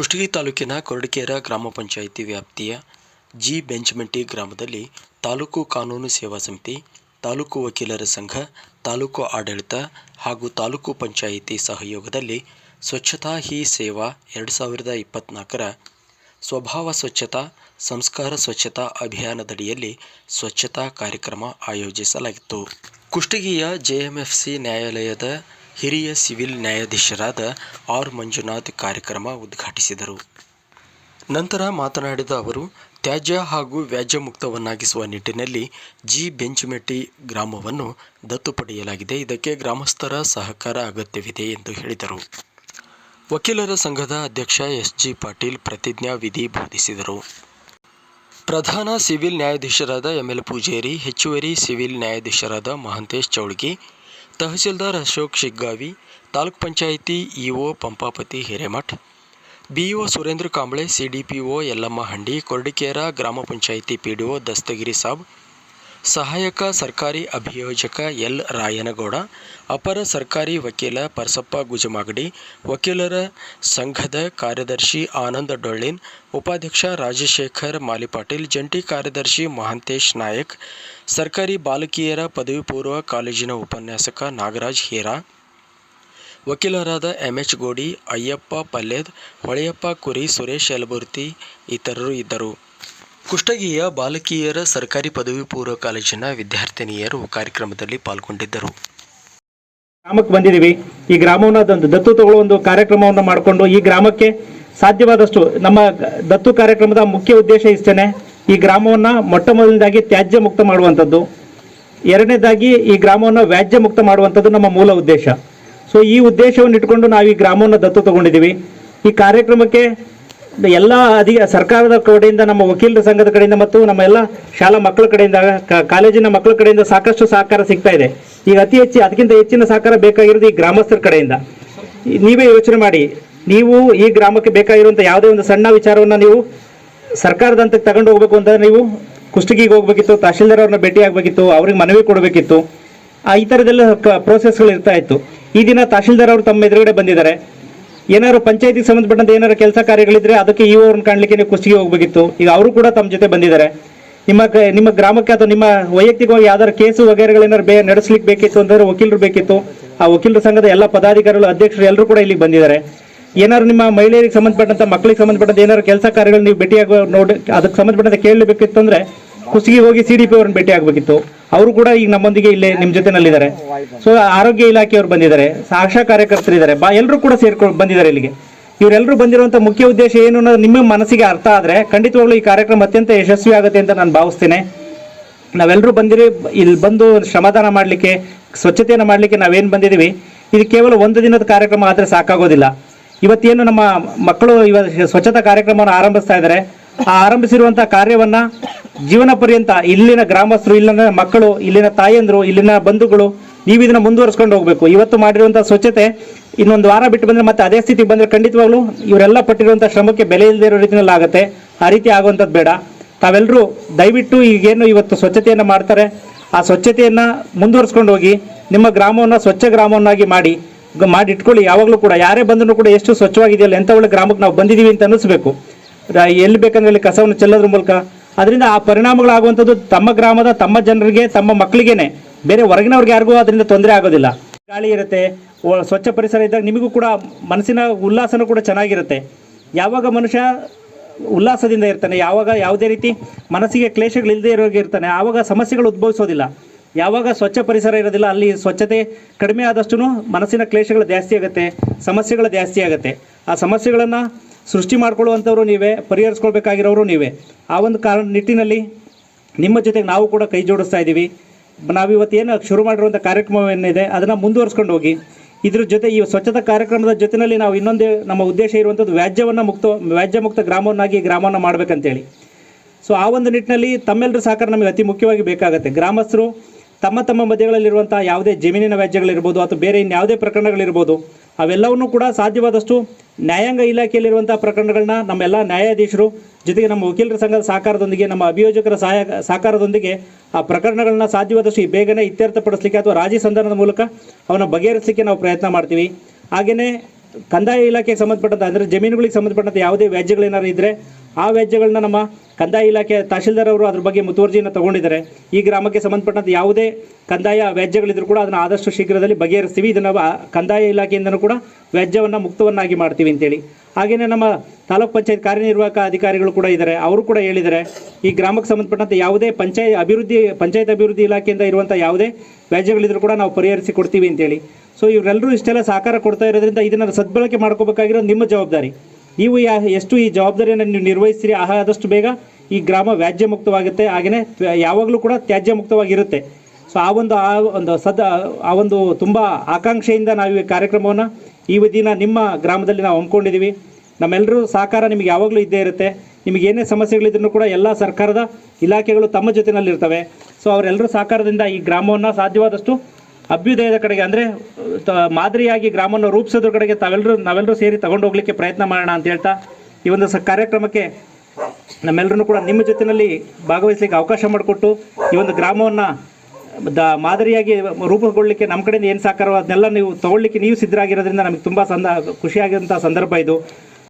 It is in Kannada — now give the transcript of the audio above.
ಕುಷ್ಟಗಿ ತಾಲೂಕಿನ ಕೊರಡಿಕೇರ ಗ್ರಾಮ ಪಂಚಾಯಿತಿ ವ್ಯಾಪ್ತಿಯ ಜಿ ಬೆಂಚ್ಮಂಟಿ ಗ್ರಾಮದಲ್ಲಿ ತಾಲೂಕು ಕಾನೂನು ಸೇವಾ ಸಮಿತಿ, ತಾಲೂಕು ವಕೀಲರ ಸಂಘ, ತಾಲೂಕು ಆಡಳಿತ ಹಾಗೂ ತಾಲೂಕು ಪಂಚಾಯಿತಿ ಸಹಯೋಗದಲ್ಲಿ ಸ್ವಚ್ಛತಾ ಹಿ ಸೇವಾ ಎರಡು ಸಾವಿರದ ಇಪ್ಪತ್ನಾಲ್ಕರ ಸ್ವಭಾವ ಸ್ವಚ್ಛತಾ, ಸಂಸ್ಕಾರ ಸ್ವಚ್ಛತಾ ಅಭಿಯಾನದಡಿಯಲ್ಲಿ ಸ್ವಚ್ಛತಾ ಕಾರ್ಯಕ್ರಮ ಆಯೋಜಿಸಲಾಗಿತ್ತು. ಕುಷ್ಟಗಿಯ ಜೆಎಂಎಫ್ಸಿ ನ್ಯಾಯಾಲಯದ ಹಿರಿಯ ಸಿವಿಲ್ ನ್ಯಾಯಾಧೀಶರಾದ ಆರ್ ಮಂಜುನಾಥ್ ಕಾರ್ಯಕ್ರಮ ಉದ್ಘಾಟಿಸಿದರು. ನಂತರ ಮಾತನಾಡಿದ ಅವರು, ತ್ಯಾಜ್ಯ ಹಾಗೂ ವ್ಯಾಜ್ಯ ಮುಕ್ತವನ್ನಾಗಿಸುವ ನಿಟ್ಟಿನಲ್ಲಿ ಜಿ ಬೆಂಚ್ಮೆಟ್ಟಿ ಗ್ರಾಮವನ್ನು ದತ್ತು ಪಡೆಯಲಾಗಿದೆ. ಇದಕ್ಕೆ ಗ್ರಾಮಸ್ಥರ ಸಹಕಾರ ಅಗತ್ಯವಿದೆ ಎಂದು ಹೇಳಿದರು. ವಕೀಲರ ಸಂಘದ ಅಧ್ಯಕ್ಷ ಎಸ್ ಜಿ ಪಾಟೀಲ್ ಪ್ರತಿಜ್ಞಾ ವಿಧಿ ಬೋಧಿಸಿದರು. ಪ್ರಧಾನ ಸಿವಿಲ್ ನ್ಯಾಯಾಧೀಶರಾದ ಎಂ ಎಲ್ ಪೂಜೇರಿ, ಹೆಚ್ಚುವರಿ ಸಿವಿಲ್ ನ್ಯಾಯಾಧೀಶರಾದ Mahantesh Chowlgi tahsildar Ashok Shiggavi, taluk panchayat EO Pampapati Hiremath, BEO Surendra Kamble, CDPO Yallamma Handi, Koradikere ಗ್ರಾಮ ಪಂಚಾಯಿತಿ ಪಿಡಿಒ ದಸ್ತಗಿರಿ ಸಾಬ್ ಸಹಾಯಕ ಸರ್ಕಾರಿ ಅಭಿಯೋಜಕ ಎಲ್ ರಾಯನಗೌಡ, ಅಪರ ಸರ್ಕಾರಿ ವಕೀಲ ಪರಸಪ್ಪ ಗುಜಮಾಗಡಿ, ವಕೀಲರ ಸಂಘದ ಕಾರ್ಯದರ್ಶಿ ಆನಂದ ಡೊಳ್ಳಿನ್, ಉಪಾಧ್ಯಕ್ಷ ರಾಜಶೇಖರ್ ಮಾಲಿಪಾಟೀಲ್, ಜಂಟಿ ಕಾರ್ಯದರ್ಶಿ ಮಹಾಂತೇಶ್ ನಾಯಕ್, ಸರ್ಕಾರಿ ಬಾಲಕಿಯರ ಪದವಿ ಪೂರ್ವ ಕಾಲೇಜಿನ ಉಪನ್ಯಾಸಕ ನಾಗರಾಜ್ ಹೀರಾ, ವಕೀಲರಾದ ಎಂಎಚ್ ಗೋಡಿ, ಅಯ್ಯಪ್ಪ ಪಲ್ಲೇದ್, ಹೊಳೆಯಪ್ಪ ಕುರಿ ಸುರೇಶ್ ಯಲಬುರ್ತಿ ಇತರರು ಇದ್ದರು. ಕುಷ್ಟಗಿಯ ಬಾಲಕಿಯರ ಸರ್ಕಾರಿ ಪದವಿ ಪೂರ್ವ ಕಾಲೇಜಿನ ವಿದ್ಯಾರ್ಥಿನಿಯರು ಕಾರ್ಯಕ್ರಮದಲ್ಲಿ ಪಾಲ್ಗೊಂಡಿದ್ದರು. ಗ್ರಾಮಕ್ಕೆ ಬಂದಿದ್ದೀವಿ. ಈ ಗ್ರಾಮವನ್ನು ಅದೊಂದು ದತ್ತು ತಗೊಳ್ಳೋ ಒಂದು ಕಾರ್ಯಕ್ರಮವನ್ನು ಮಾಡಿಕೊಂಡು ಈ ಗ್ರಾಮಕ್ಕೆ ಸಾಧ್ಯವಾದಷ್ಟು ನಮ್ಮ ದತ್ತು ಕಾರ್ಯಕ್ರಮದ ಮುಖ್ಯ ಉದ್ದೇಶ ಇಷ್ಟೇನೆ. ಈ ಗ್ರಾಮವನ್ನು ಮೊಟ್ಟ ಮೊದಲನೇದಾಗಿ ತ್ಯಾಜ್ಯ ಮುಕ್ತ ಮಾಡುವಂಥದ್ದು. ಎರಡನೇದಾಗಿ ಈ ಗ್ರಾಮವನ್ನು ವ್ಯಾಜ್ಯ ಮುಕ್ತ ಮಾಡುವಂಥದ್ದು ನಮ್ಮ ಮೂಲ ಉದ್ದೇಶ. ಸೊ ಈ ಉದ್ದೇಶವನ್ನು ಇಟ್ಕೊಂಡು ನಾವು ಈ ಗ್ರಾಮವನ್ನು ದತ್ತು ತಗೊಂಡಿದ್ದೀವಿ. ಈ ಕಾರ್ಯಕ್ರಮಕ್ಕೆ ಎಲ್ಲ ಅಧಿಕ ಸರ್ಕಾರದ ಕಡೆಯಿಂದ ನಮ್ಮ ವಕೀಲರ ಸಂಘದ ಕಡೆಯಿಂದ ಮತ್ತು ನಮ್ಮ ಎಲ್ಲ ಶಾಲಾ ಮಕ್ಕಳ ಕಡೆಯಿಂದ ಕಾಲೇಜಿನ ಮಕ್ಕಳ ಕಡೆಯಿಂದ ಸಾಕಷ್ಟು ಸಹಕಾರ ಸಿಗ್ತಾ ಇದೆ. ಈಗ ಅತಿ ಹೆಚ್ಚು ಅದಕ್ಕಿಂತ ಹೆಚ್ಚಿನ ಸಹಕಾರ ಬೇಕಾಗಿರೋದು ಈ ಗ್ರಾಮಸ್ಥರ ಕಡೆಯಿಂದ. ನೀವೇ ಯೋಚನೆ ಮಾಡಿ. ನೀವು ಈ ಗ್ರಾಮಕ್ಕೆ ಬೇಕಾಗಿರುವಂಥ ಯಾವುದೇ ಒಂದು ಸಣ್ಣ ವಿಚಾರವನ್ನು ನೀವು ಸರ್ಕಾರದ ಹಂತಕ್ಕೆ ತಗೊಂಡು ಹೋಗ್ಬೇಕು ಅಂತಂದ್ರೆ ನೀವು ಕುಷ್ಟಗಿಗೆ ಹೋಗ್ಬೇಕಿತ್ತು ತಹಶೀಲ್ದಾರ್ ಅವ್ರನ್ನ ಭೇಟಿ ಆಗಬೇಕಿತ್ತು ಅವ್ರಿಗೆ ಮನವಿ ಕೊಡಬೇಕಿತ್ತು. ಆ, ಈ ಥರದೆಲ್ಲ ಪ್ರೋಸೆಸ್ಗಳು ಇರ್ತಾ ಇತ್ತು. ಈ ದಿನ ತಹಶೀಲ್ದಾರ್ ಅವರು ತಮ್ಮ ಎದುರುಗಡೆ ಬಂದಿದ್ದಾರೆ. ಏನಾದ್ರು ಪಂಚಾಯತಿಗೆ ಸಂಬಂಧಪಟ್ಟಂತೆ ಏನಾದ್ರು ಕೆಲಸ ಕಾರ್ಯಗಳಿದ್ರೆ ಅದಕ್ಕೆ ಇ ಅವ್ರನ್ನ ಕಾಣಲಿಕ್ಕೆ ನೀವು ಕುಷ್ಟಗಿ ಹೋಗ್ಬೇಕಿತ್ತು. ಈಗ ಅವರು ಕೂಡ ತಮ್ಮ ಜೊತೆ ಬಂದಿದ್ದಾರೆ. ನಿಮ್ಮ ನಿಮ್ಮ ಗ್ರಾಮಕ್ಕೆ ಅಥವಾ ನಿಮ್ಮ ವೈಯಕ್ತಿಕವಾಗಿ ಯಾವ್ದಾದ್ರು ಕೇಸು ವಗೇರೆಗಳೇನಾದ್ರು ಬೇ, ನಡೆಸ್ಲಿಕ್ಕೆ ಬೇಕಿತ್ತು ಅಂದ್ರೆ ವಕೀಲರು ಬೇಕಿತ್ತು. ಆ ವಕೀಲರ ಸಂಘದ ಎಲ್ಲ ಪದಾಧಿಕಾರಿಗಳು, ಅಧ್ಯಕ್ಷರು ಎಲ್ಲರೂ ಕೂಡ ಇಲ್ಲಿಗೆ ಬಂದಿದ್ದಾರೆ. ಏನಾದ್ರು ನಿಮ್ಮ ಮಹಿಳೆಯರಿಗೆ ಸಂಬಂಧಪಟ್ಟಂತ, ಮಕ್ಕಳಿಗೆ ಸಂಬಂಧಪಟ್ಟಂತ ಏನಾದ್ರು ಕೆಲಸ ಕಾರ್ಯಗಳು ನೀವು ಭೇಟಿಯಾಗುವ ನೋಡಿ, ಅದಕ್ಕೆ ಸಂಬಂಧಪಟ್ಟಂತೆ ಕೇಳಬೇಕಿತ್ತು ಅಂದ್ರೆ ಕುಸಿಗೆ ಹೋಗಿ ಸಿ ಡಿ ಪಿ ಅವ್ರನ್ನ ಭೇಟಿ ಆಗಬೇಕಿತ್ತು. ಅವರು ಕೂಡ ಈಗ ನಮ್ಮೊಂದಿಗೆ ಇಲ್ಲೇ ನಿಮ್ಮ ಜೊತೆನಲ್ಲಿದ್ದಾರೆ. ಸೊ ಆರೋಗ್ಯ ಇಲಾಖೆಯವರು ಬಂದಿದ್ದಾರೆ. ಆಶಾ ಕಾರ್ಯಕರ್ತರಿದ್ದಾರೆ. ಬಾ ಎಲ್ಲರೂ ಕೂಡ ಸೇರ್ಕೊಂಡು ಬಂದಿದ್ದಾರೆ ಇಲ್ಲಿಗೆ. ಇವರೆಲ್ಲರೂ ಬಂದಿರುವಂತ ಮುಖ್ಯ ಉದ್ದೇಶ ಏನು ಅನ್ನೋದು ನಿಮ್ಮ ಮನಸ್ಸಿಗೆ ಅರ್ಥ ಆದ್ರೆ ಖಂಡಿತವಾಗ್ಲೂ ಈ ಕಾರ್ಯಕ್ರಮ ಅತ್ಯಂತ ಯಶಸ್ವಿ ಆಗುತ್ತೆ ಅಂತ ನಾನು ಭಾವಿಸ್ತೇನೆ. ನಾವೆಲ್ಲರೂ ಬಂದಿರಿ, ಇಲ್ಲಿ ಬಂದು ಶ್ರಮದಾನ ಮಾಡಲಿಕ್ಕೆ, ಸ್ವಚ್ಛತೆಯನ್ನು ಮಾಡಲಿಕ್ಕೆ ನಾವೇನು ಬಂದಿದ್ದೀವಿ. ಇದು ಕೇವಲ ಒಂದು ದಿನದ ಕಾರ್ಯಕ್ರಮ ಆದರೆ ಸಾಕಾಗೋದಿಲ್ಲ. ಇವತ್ತೇನು ನಮ್ಮ ಮಕ್ಕಳು ಇವತ್ತು ಸ್ವಚ್ಛತಾ ಕಾರ್ಯಕ್ರಮವನ್ನು ಆರಂಭಿಸ್ತಾ ಇದ್ದಾರೆ. ಆ ಆರಂಭಿಸಿರುವಂಥ ಕಾರ್ಯವನ್ನ ಜೀವನ ಪರ್ಯಂತ ಇಲ್ಲಿನ ಗ್ರಾಮಸ್ಥರು, ಇಲ್ಲಿನ ಮಕ್ಕಳು, ಇಲ್ಲಿನ ತಾಯಂದ್ರು, ಇಲ್ಲಿನ ಬಂಧುಗಳು, ನೀವು ಇದನ್ನ ಮುಂದುವರ್ಸ್ಕೊಂಡು ಹೋಗ್ಬೇಕು. ಇವತ್ತು ಮಾಡಿರುವಂತಹ ಸ್ವಚ್ಛತೆ ಇನ್ನೊಂದು ವಾರ ಬಿಟ್ಟು ಬಂದ್ರೆ ಮತ್ತೆ ಅದೇ ಸ್ಥಿತಿ ಬಂದ್ರೆ ಖಂಡಿತವಾಗ್ಲೂ ಇವರೆಲ್ಲ ಪಟ್ಟಿರುವಂತಹ ಶ್ರಮಕ್ಕೆ ಬೆಲೆ ಇಲ್ಲದೆ ಇರೋ ರೀತಿಯಲ್ಲಿ ಆಗುತ್ತೆ. ಆ ರೀತಿ ಆಗುವಂಥದ್ದು ಬೇಡ. ತಾವೆಲ್ಲರೂ ದಯವಿಟ್ಟು ಈಗೇನು ಇವತ್ತು ಸ್ವಚ್ಛತೆಯನ್ನು ಮಾಡ್ತಾರೆ. ಆ ಸ್ವಚ್ಛತೆಯನ್ನು ಮುಂದುವರ್ಸ್ಕೊಂಡು ಹೋಗಿ, ನಿಮ್ಮ ಗ್ರಾಮವನ್ನು ಸ್ವಚ್ಛ ಗ್ರಾಮವನ್ನಾಗಿ ಮಾಡಿ ಮಾಡಿ ಇಟ್ಕೊಳ್ಳಿ ಯಾವಾಗಲೂ ಕೂಡ ಯಾರೇ ಬಂದರೂ ಕೂಡ ಎಷ್ಟು ಸ್ವಚ್ಛವಾಗಿದೆಯಲ್ಲ ಎಂಥ ಒಳ್ಳೆ ಗ್ರಾಮಕ್ಕೆ ನಾವು ಬಂದಿದ್ದೀವಿ ಅಂತ ಅನ್ನಿಸ್ಬೇಕು. ಎಲ್ಲಿ ಬೇಕಂದ್ರೆ ಅಲ್ಲಿ ಕಸವನ್ನು ಚೆಲ್ಲೋದ್ರ ಮೂಲಕ ಅದರಿಂದ ಆ ಪರಿಣಾಮಗಳಾಗುವಂಥದ್ದು ತಮ್ಮ ಗ್ರಾಮದ ತಮ್ಮ ಜನರಿಗೆ, ತಮ್ಮ ಮಕ್ಕಳಿಗೇನೆ. ಬೇರೆ ಹೊರಗಿನವ್ರಿಗೆ ಯಾರಿಗೂ ಅದರಿಂದ ತೊಂದರೆ ಆಗೋದಿಲ್ಲ. ಗಾಳಿ ಇರುತ್ತೆ ಸ್ವಚ್ಛ ಪರಿಸರ ಇದ್ದಾಗ ನಿಮಗೂ ಕೂಡ ಮನಸ್ಸಿನ ಉಲ್ಲಾಸನೂ ಕೂಡ ಚೆನ್ನಾಗಿರುತ್ತೆ. ಯಾವಾಗ ಮನುಷ್ಯ ಉಲ್ಲಾಸದಿಂದ ಇರ್ತಾನೆ, ಯಾವಾಗ ಯಾವುದೇ ರೀತಿ ಮನಸ್ಸಿಗೆ ಕ್ಲೇಶಗಳಿಲ್ಲದೆ ಇರೋರಿಗೆ ಇರ್ತಾನೆ, ಆವಾಗ ಸಮಸ್ಯೆಗಳು ಉದ್ಭವಿಸೋದಿಲ್ಲ. ಯಾವಾಗ ಸ್ವಚ್ಛ ಪರಿಸರ ಇರೋದಿಲ್ಲ, ಅಲ್ಲಿ ಸ್ವಚ್ಛತೆ ಕಡಿಮೆ ಆದಷ್ಟು ಮನಸ್ಸಿನ ಕ್ಲೇಶಗಳು ಜಾಸ್ತಿ ಆಗುತ್ತೆ, ಸಮಸ್ಯೆಗಳು ಜಾಸ್ತಿ ಆಗುತ್ತೆ. ಆ ಸಮಸ್ಯೆಗಳನ್ನು ಸೃಷ್ಟಿ ಮಾಡ್ಕೊಳ್ಳುವಂಥವ್ರು ನೀವೇ ಪರಿಹರಿಸ್ಕೊಳ್ಬೇಕಾಗಿರೋರು ನೀವೇ. ಆ ಒಂದು ಕಾರಣ ನಿಟ್ಟಿನಲ್ಲಿ ನಿಮ್ಮ ಜೊತೆಗೆ ನಾವು ಕೂಡ ಕೈ ಜೋಡಿಸ್ತಾ ಇದ್ದೀವಿ. ನಾವಿವತ್ತು ಏನು ಶುರು ಮಾಡಿರುವಂಥ ಕಾರ್ಯಕ್ರಮವೇನಿದೆ, ಅದನ್ನು ಮುಂದುವರ್ಸ್ಕೊಂಡು ಹೋಗಿ, ಇದ್ರ ಜೊತೆ ಈ ಸ್ವಚ್ಛತಾ ಕಾರ್ಯಕ್ರಮದ ಜೊತೆಯಲ್ಲಿ ನಾವು ಇನ್ನೊಂದು ನಮ್ಮ ಉದ್ದೇಶ ಇರುವಂಥದ್ದು ವ್ಯಾಜ್ಯವನ್ನು ಮುಕ್ತ ವ್ಯಾಜ್ಯ ಮುಕ್ತ ಗ್ರಾಮವನ್ನಾಗಿ ಗ್ರಾಮವನ್ನು ಮಾಡಬೇಕಂತೇಳಿ. ಸೊ ಆ ಒಂದು ನಿಟ್ಟಿನಲ್ಲಿ ತಮ್ಮೆಲ್ಲರೂ ಸಹಕಾರ ನಮಗೆ ಅತಿ ಮುಖ್ಯವಾಗಿ ಬೇಕಾಗುತ್ತೆ. ಗ್ರಾಮಸ್ಥರು ತಮ್ಮ ತಮ್ಮ ಮಧ್ಯಗಳಲ್ಲಿರುವಂತಹ ಯಾವುದೇ ಜಮೀನಿನ ವ್ಯಾಜ್ಯಗಳಿರ್ಬೋದು ಅಥವಾ ಬೇರೆ ಇನ್ಯಾವುದೇ ಪ್ರಕರಣಗಳಿರ್ಬೋದು, ಅವೆಲ್ಲವನ್ನೂ ಕೂಡ ಸಾಧ್ಯವಾದಷ್ಟು ನ್ಯಾಯಾಂಗ ಇಲಾಖೆಯಲ್ಲಿರುವಂಥ ಪ್ರಕರಣಗಳನ್ನ ನಮ್ಮೆಲ್ಲ ನ್ಯಾಯಾಧೀಶರು, ಜೊತೆಗೆ ನಮ್ಮ ವಕೀಲರ ಸಂಘದ ಸಹಕಾರದೊಂದಿಗೆ, ನಮ್ಮ ಅಭಿಯೋಜಕರ ಸಹಾಯ, ಸಹಕಾರದೊಂದಿಗೆ ಆ ಪ್ರಕರಣಗಳನ್ನ ಸಾಧ್ಯವಾದಷ್ಟು ಈ ಬೇಗನೆ ಇತ್ಯರ್ಥಪಡಿಸಲಿಕ್ಕೆ ಅಥವಾ ರಾಜಿ ಸಂಧಾನದ ಮೂಲಕ ಅವನ್ನ ಬಗೆಹರಿಸಲಿಕ್ಕೆ ನಾವು ಪ್ರಯತ್ನ ಮಾಡ್ತೀವಿ. ಹಾಗೆಯೇ ಕಂದಾಯ ಇಲಾಖೆಗೆ ಸಂಬಂಧಪಟ್ಟಂತ, ಅಂದರೆ ಜಮೀನುಗಳಿಗೆ ಸಂಬಂಧಪಟ್ಟಂತೆ ಯಾವುದೇ ವ್ಯಾಜ್ಯಗಳೇನಾದ್ರು ಇದ್ದರೆ ಆ ವ್ಯಾಜ್ಯಗಳನ್ನ ನಮ್ಮ ಕಂದಾಯ ಇಲಾಖೆ ತಹಶೀಲ್ದಾರ್ ಅವರು ಅದ್ರ ಬಗ್ಗೆ ಮುತುವರ್ಜಿಯನ್ನು ತಗೊಂಡಿದ್ದಾರೆ. ಈ ಗ್ರಾಮಕ್ಕೆ ಸಂಬಂಧಪಟ್ಟಂತೆ ಯಾವುದೇ ಕಂದಾಯ ವ್ಯಾಜ್ಯಗಳಿದ್ರು ಕೂಡ ಅದನ್ನು ಆದಷ್ಟು ಶೀಘ್ರದಲ್ಲಿ ಬಗೆಹರಿಸ್ತೀವಿ. ಇದನ್ನು ಕಂದಾಯ ಇಲಾಖೆಯಿಂದನೂ ಕೂಡ ವ್ಯಾಜ್ಯವನ್ನು ಮುಕ್ತವನ್ನಾಗಿ ಮಾಡ್ತೀವಿ ಅಂತೇಳಿ. ಹಾಗೆಯೇ ನಮ್ಮ ತಾಲೂಕ್ ಪಂಚಾಯತ್ ಕಾರ್ಯನಿರ್ವಾಹಕ ಅಧಿಕಾರಿಗಳು ಕೂಡ ಇದ್ದಾರೆ. ಅವರು ಕೂಡ ಹೇಳಿದ್ದಾರೆ, ಈ ಗ್ರಾಮಕ್ಕೆ ಸಂಬಂಧಪಟ್ಟಂತೆ ಯಾವುದೇ ಪಂಚಾಯತ್ ಅಭಿವೃದ್ಧಿ ಪಂಚಾಯತ್ ಅಭಿವೃದ್ಧಿ ಇಲಾಖೆಯಿಂದ ಇರುವಂಥ ಯಾವುದೇ ವ್ಯಾಜ್ಯಗಳಿದ್ರು ಕೂಡ ನಾವು ಪರಿಹರಿಸಿ ಕೊಡ್ತೀವಿ ಅಂತೇಳಿ. ಸೊ ಇವರೆಲ್ಲರೂ ಇಷ್ಟೆಲ್ಲ ಸಹಕಾರ ಕೊಡ್ತಾ ಇರೋದ್ರಿಂದ ಇದನ್ನು ಸದ್ಬಳಕೆ ಮಾಡ್ಕೋಬೇಕಾಗಿರೋದು ನಿಮ್ಮ ಜವಾಬ್ದಾರಿ. ನೀವು ಎಷ್ಟು ಈ ಜವಾಬ್ದಾರಿಯನ್ನು ನೀವು ನಿರ್ವಹಿಸ್ತೀರಿ ಆದಷ್ಟು ಬೇಗ ಈ ಗ್ರಾಮ ವ್ಯಾಜ್ಯ ಮುಕ್ತವಾಗುತ್ತೆ ಹಾಗೆಯೇ ಯಾವಾಗಲೂ ಕೂಡ ತ್ಯಾಜ್ಯ ಮುಕ್ತವಾಗಿರುತ್ತೆ ಸೊ ಆ ಒಂದು ಆ ಒಂದು ಸದ ಆ ಒಂದು ತುಂಬ ಆಕಾಂಕ್ಷೆಯಿಂದ ನಾವು ಈ ಕಾರ್ಯಕ್ರಮವನ್ನು ಈ ದಿನ ನಿಮ್ಮ ಗ್ರಾಮದಲ್ಲಿ ನಾವು ಹಮ್ಮಿಕೊಂಡಿದ್ದೀವಿ. ನಮ್ಮೆಲ್ಲರೂ ಸಹಕಾರ ನಿಮಗೆ ಯಾವಾಗಲೂ ಇದ್ದೇ ಇರುತ್ತೆ. ನಿಮಗೆ ಏನೇ ಸಮಸ್ಯೆಗಳಿದ್ರು ಕೂಡ ಎಲ್ಲ ಸರ್ಕಾರದ ಇಲಾಖೆಗಳು ತಮ್ಮ ಜೊತೆಯಲ್ಲಿರ್ತವೆ ಸೊ ಅವರೆಲ್ಲರೂ ಸಹಕಾರದಿಂದ ಈ ಗ್ರಾಮವನ್ನು ಸಾಧ್ಯವಾದಷ್ಟು ಅಭ್ಯುದಯದ ಕಡೆಗೆ ಅಂದರೆ ಮಾದರಿಯಾಗಿ ಗ್ರಾಮವನ್ನು ರೂಪಿಸೋದ್ರ ಕಡೆಗೆ ತಾವೆಲ್ಲರೂ ನಾವೆಲ್ಲರೂ ಸೇರಿ ತಗೊಂಡು ಹೋಗ್ಲಿಕ್ಕೆ ಪ್ರಯತ್ನ ಮಾಡೋಣ ಅಂತ ಹೇಳ್ತಾ, ಈ ಒಂದು ಸ, ಕಾರ್ಯಕ್ರಮಕ್ಕೆ ನಮ್ಮೆಲ್ಲರೂ ಕೂಡ ನಿಮ್ಮ ಜೊತೆಯಲ್ಲಿ ಭಾಗವಹಿಸಲಿಕ್ಕೆ ಅವಕಾಶ ಮಾಡಿಕೊಟ್ಟು, ಈ ಒಂದು ಗ್ರಾಮವನ್ನು ದ, ಮಾದರಿಯಾಗಿ ರೂಪುಗೊಳ್ಳಲಿಕ್ಕೆ ನಮ್ಮ ಕಡೆಯಿಂದ ಏನು ಸಾಕಾರೋ ಅದನ್ನೆಲ್ಲ ನೀವು ತಗೊಳ್ಳಿಕ್ಕೆ ನೀವು ಸಿದ್ಧರಾಗಿರೋದ್ರಿಂದ ನಮಗೆ ತುಂಬ ಸಂದ ಖುಷಿಯಾಗಿರುವಂಥ ಸಂದರ್ಭ ಇದು.